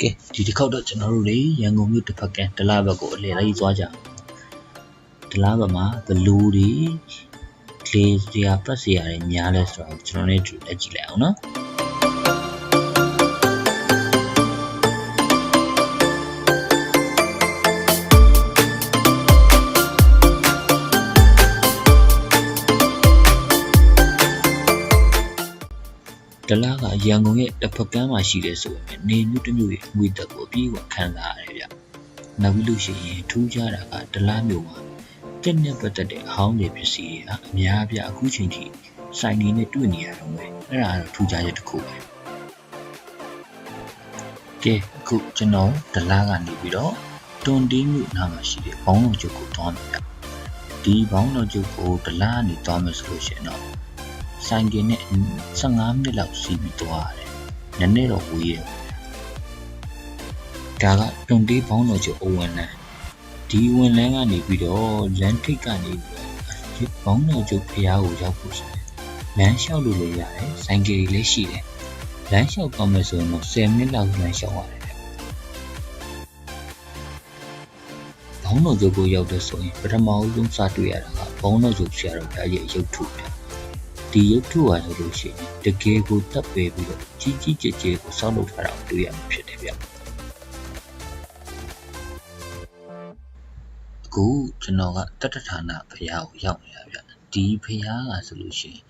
ကဲဒီတစ်ခေါက်တော့ကျွန်တော်တို့လေရန်ကုန်မြို့တစ်ဖက်ကဒလားဘက်ကိုအလဲလိုက်သွားကြအောင်ဒလားဘက်မှာဘလူးတွေလေစရာပတ်စရာတွေများလဲဆိုတော့ကျွန်တော်လည်းကြည့်လိုက်အောင်နော် ဒလာကရန်ကုန်ရဲ့တစ်ဖက်ကမ်းမှာရှိတယ်ဆိုပေမဲ့နေမျိုးတစ်မျိုးရဲ့ငွေတက်ကိုအပြည့်အဝခံစားရတယ်ဗျ။နောက်ပြီးလို့ရှိရင်ထူးခြားတာကဒလာမျိုးမှာတက်နဲ့ပတ်သက်တဲ့အဟောင်းတွေပစ္စည်းတွေဟာအများအပြားအခုချိန်ထိစိုင်နေနဲ့တွေ့နေရတော့မယ်။အဲ့ဒါကတော့ထူးခြားချက်တစ်ခုပဲ။ကဲအခုကျွန်တော်ဒလာကနေပြီးတော့တွန်တီးမြို့နားမှာရှိတဲ့ဘောင်းတော်ကျုပ်ကိုတွားမယ်ဗျ။ဒီဘောင်းတော်ကျုပ်ကိုဒလာကနေတွားမယ်ဆိုလို့ရှိရင်တော့ ဆိုင်ကင်နဲ့15မိနစ်လောက်စီးပြီးသွားရတယ်။နည်းနည်းတော့ဝေးရတယ်။ဒါကတုံတေးဘောင်းတော်ကျအဝင်လန်းဒီဝင်လန်းကနေပြီးတော့လမ်းထိပ်ကနေပြီးတော့ဒီဘောင်းတော်ကျဖျားကိုရောက်ဖို့ဆိုတယ်။လမ်းလျှောက်လို့လည်းရတယ်။ဆိုင်ကယ်လည်းရှိတယ်။လမ်းလျှောက်သွားမယ်ဆိုရင်တော့10မိနစ်လောက်လမ်းလျှောက်ရတယ်ဗျ။ဘောင်းတော်ကျကိုရောက်တဲ့ဆိုရင်ပထမဦးဆုံးစတွေ့ရတာကဘောင်းတော်ကျဆရာတော်ဘုရားရဲ့ရုပ်ထုဗျ။ ဒီရုပ်ထုဟာဆိုလို့ရှိရင်တကယ်ကိုတပ်ပယ်ပြီးတော့ကြီးကြီးကျယ်ကျယ်ကိုစောက်လုပ်ထားတာကိုတွေ့ရမှာဖြစ်တယ်ဗျအခုကျွန်တော်ကတတ္တဌာနဘုရားကိုရောက်နေတာဗျဒီဘုရားကဆိုလို့ရှိရင်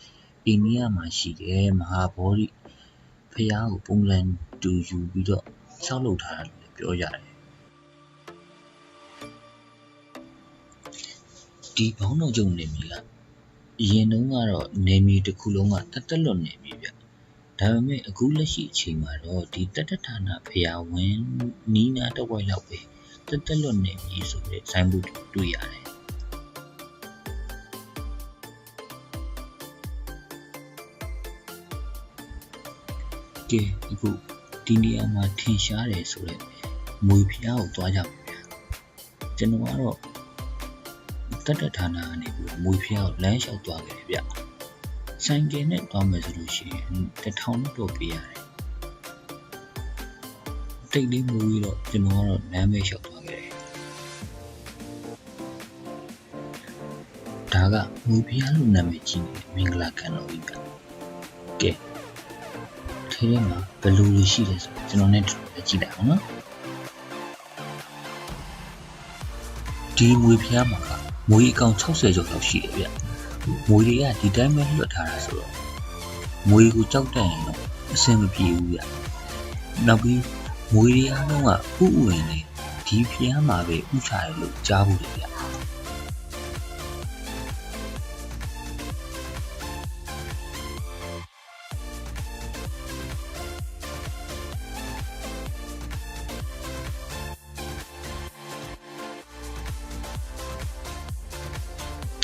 အိန္ဒိယမှာရှိတယ်မဟာဗောဓိဘုရားကိုပုံစံတူယူပြီးတော့စောက်လုပ်ထားတာလို့ပြောရတယ်ဒီဘောင်းတော်ကျုံနေပြီလား အရင်တုန်းကတော့နေမီတစ်ခုလုံးကတက်တက်လွတ်နေပြီဗျဒါပေမဲ့အခုလက်ရှိအချိန်မှာတော့ဒီတက်တက်ဌာနဖျားဝင်နီးနာတစ်ဝိုက်လောက်ပဲတက်တက်လွတ်နေပြီဆိုတဲ့ဆိုင်းဘုတ်တွေ့ရတယ်ကဲအခုဒီနေရာမှာထင်ရှားတယ်ဆိုတော့မွေဖျားကိုတွားကြပါဗျာကျွန်တော်ကတော့ တက်တက်ဌာနကနေပြီးတော့မွေဖျားကိုလမ်းလျှောက်သွားခဲ့တယ်ဗျ။ဆိုင်ကယ်နဲ့သွားမယ်ဆိုလို့ရှိရင်တစ်ထောင်တော့ပေးရတယ်။တိတ်လေးမူပြီးတော့ကျွန်တော်ကတော့လမ်းပဲလျှောက်သွားခဲ့တယ်။ဒါကမွေဖျားလို့နာမည်ကြီးနေတဲ့မင်္ဂလာခံတော်ကြီးဗျ။ကဲထဲထဲမှာဘယ်လိုတွေရှိလဲဆိုတော့ကျွန်တော်နဲ့တူတူကြည့်လိုက်အောင်နော်။ဒီမွေဖျားမှာက မွေအကောင်60ကျော်လောက်ရှိတယ်ဗျမွေတွေကဒီတိုင်းပဲလွတ်ထားတာဆိုတော့မွေကိုကြောက်တတ်ရင်တော့အဆင်မပြေဘူးဗျနောက်ပြီးမွေတွေအားလုံးကဥဥဝင်နေဒီဖျားမှာပဲဥချတယ်လို့ကြားဘူးလေဗျ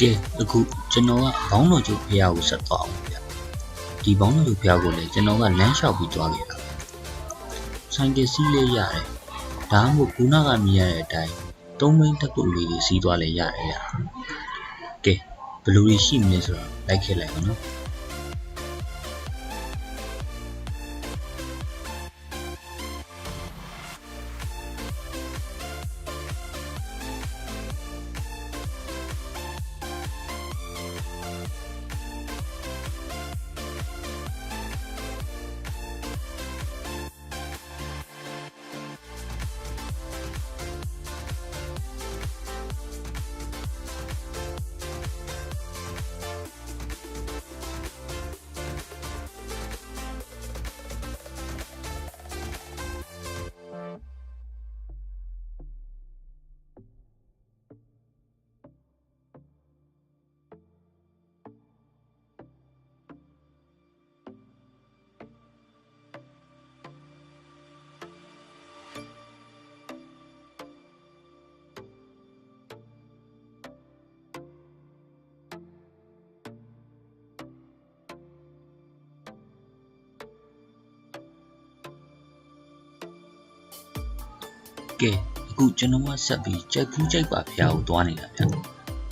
ကဲအခုကျွန်တော်ကဘောင်းတော်ကျုပ်ဖျားကိုဆက်သွားအောင်ဗျဒီဘောင်းတော်ကျုပ်ဖျားကိုလည်းကျွန်တော်ကလမ်းလျှောက်ပြီးသွားခဲ့တာဆိုင်ကယ်စီးလေးရတယ်ဒါမှမဟုတ်ခုနကမြင်ရတဲ့အတိုင်းသုံးမိန်းတက်ကုတ်လေးတွေစီးသွားလဲရတယ်ဗျကဲဘယ်လိုတွေရှိမလဲဆိုတော့လိုက်ခဲ့လိုက်အောင်နော် ကဲအခုကျွန်တော်ကဆက်ပြီးကြိုက်ဖူးကြိုက်ပါဖျားကိုသွားနေတာဗျ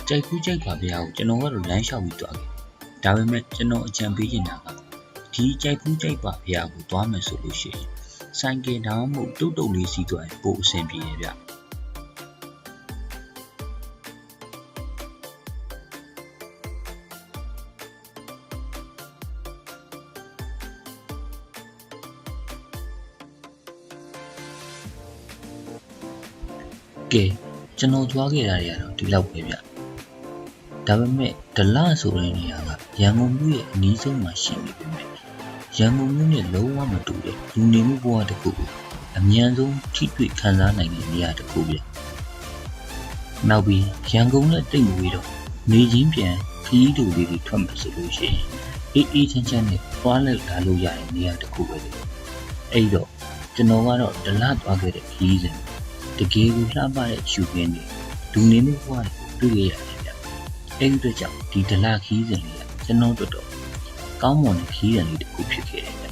ကြိုက်ဖူးကြိုက်ပါဖျားကိုကျွန်တော်ကတော့လမ်းလျှောက်ပြီးသွားခဲ့ဒါပေမဲ့ကျွန်တော်အကြံပေးချင်တာကဒီကြိုက်ဖူးကြိုက်ပါဖျားကိုသွားမယ်ဆိုလို့ရှိရင်ဆိုင်ကယ်တောင်မှုတုတ်တုတ်လေးစီးသွားရင်ပိုအဆင်ပြေတယ်ဗျ ကဲကျွန်တော်သွားခဲ့တာတွေကတော့ဒီလောက်ပဲဗျဒါပေမဲ့ဒလဆိုတဲ့နေရာကရန်ကုန်မြို့ရဲ့အနီးဆုံးမှာရှိနေပေမဲ့ရန်ကုန်မြို့နဲ့လုံးဝမတူတဲ့လူနေမှုဘဝတစ်ခုကိုအမြန်ဆုံးထိတွေ့ခံစားနိုင်တဲ့နေရာတစ်ခုဗျနောက်ပြီးရန်ကုန်နဲ့တိတ်မဝေးတော့နေချင်းပြန်ခီးတူလေးတွေထွက်မယ်ဆိုလို့ရှိရင်အေးအေးချမ်းချမ်းနဲ့သွားလိုက်လာလို့ရတဲ့နေရာတစ်ခုပဲလေအဲ့တော့ကျွန်တော်ကတော့ဒလသွားခဲ့တဲ့ခီးစဉ် တကယ်ကိုလှပတဲ့ရှုခင်းတွေလူနေမှုဘဝတွေကိုတွေ့ရရတယ်ဗျ။အဲဒီအတွက်ကြောင့်ဒီဒလခီးစဉ်လေးကကျွန်တော်တို့တော့ကောင်းမွန်တဲ့ခီးစဉ်လေးတစ်ခုဖြစ်ခဲ့တယ်ဗျ